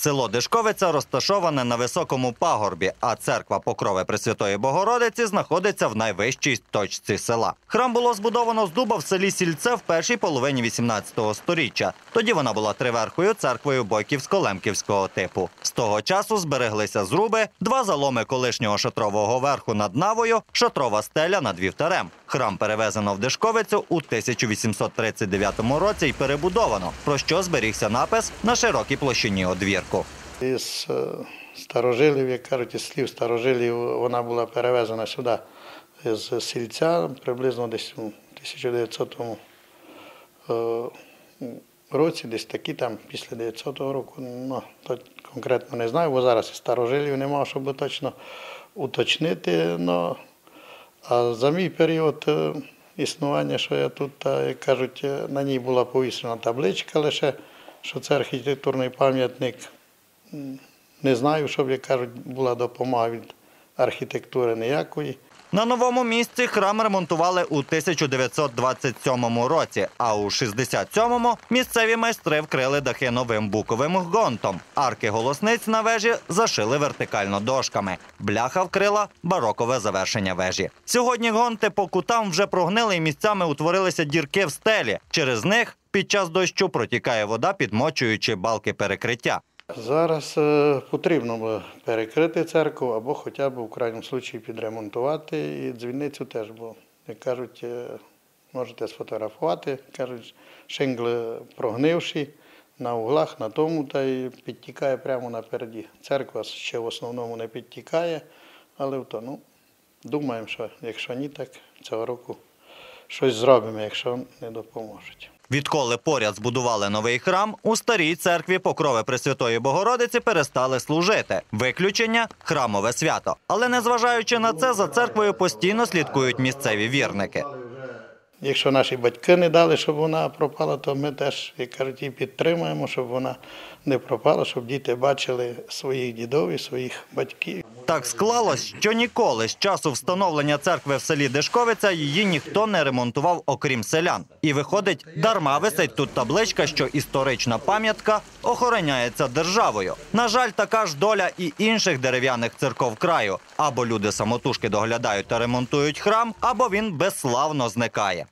Село Дишковиця розташоване на високому пагорбі, а церква Покрови Пресвятої Богородиці знаходиться в найвищій точці села. Храм було збудовано з дуба в селі Сільце в першій половині 18 століття. Тоді вона була триверхою церквою бойківсько-лемківського типу. З того часу збереглися зруби, два заломи колишнього шатрового верху над навою, шатрова стеля над вівтарем. Храм перевезено в Дишковицю у 1839 році і перебудовано, про що зберігся напис на широкій площині одвірку. Із е, старожилів, як кажуть, із слів старожилів, вона була перевезена сюди з сільця приблизно десь у 1900 е, році, десь такі там після 900 року. Ну, то конкретно не знаю, бо зараз і старожилів немає, щоб точно уточнити. Но, а за мій період е, існування, що я тут, як кажуть, е, на ній була повісена табличка лише, що це архітектурний пам'ятник. Не знаю, щоб, як кажуть, була допомога від архітектури ніякої. На новому місці храм ремонтували у 1927 році, а у 67-му місцеві майстри вкрили дахи новим буковим гонтом. Арки голосниць на вежі зашили вертикально дошками. Бляха вкрила барокове завершення вежі. Сьогодні гонти по кутам вже прогнили і місцями утворилися дірки в стелі. Через них під час дощу протікає вода, підмочуючи балки перекриття. Зараз е, потрібно перекрити церкву або хоча б в крайньому случаї підремонтувати і дзвіницю теж, бо, як кажуть, е, можете сфотографувати, кажуть, шингли прогнивші на углах, на тому, та й підтікає прямо напереді. Церква ще в основному не підтікає, але то, ну, думаємо, що якщо ні, так цього року щось зробимо, якщо не допоможуть. Відколи поряд збудували новий храм, у старій церкві Покрови Пресвятої Богородиці перестали служити. Виключення храмове свято. Але незважаючи на це, за церквою постійно слідкують місцеві вірники. Якщо наші батьки не дали, щоб вона пропала, то ми теж, як кажуть, її підтримуємо, щоб вона не пропала, щоб діти бачили своїх дідів і своїх батьків. Так склалось, що ніколи з часу встановлення церкви в селі Дешковиця її ніхто не ремонтував, окрім селян. І виходить, дарма висить тут табличка, що історична пам'ятка охороняється державою. На жаль, така ж доля і інших дерев'яних церков краю. Або люди самотужки доглядають та ремонтують храм, або він безславно зникає.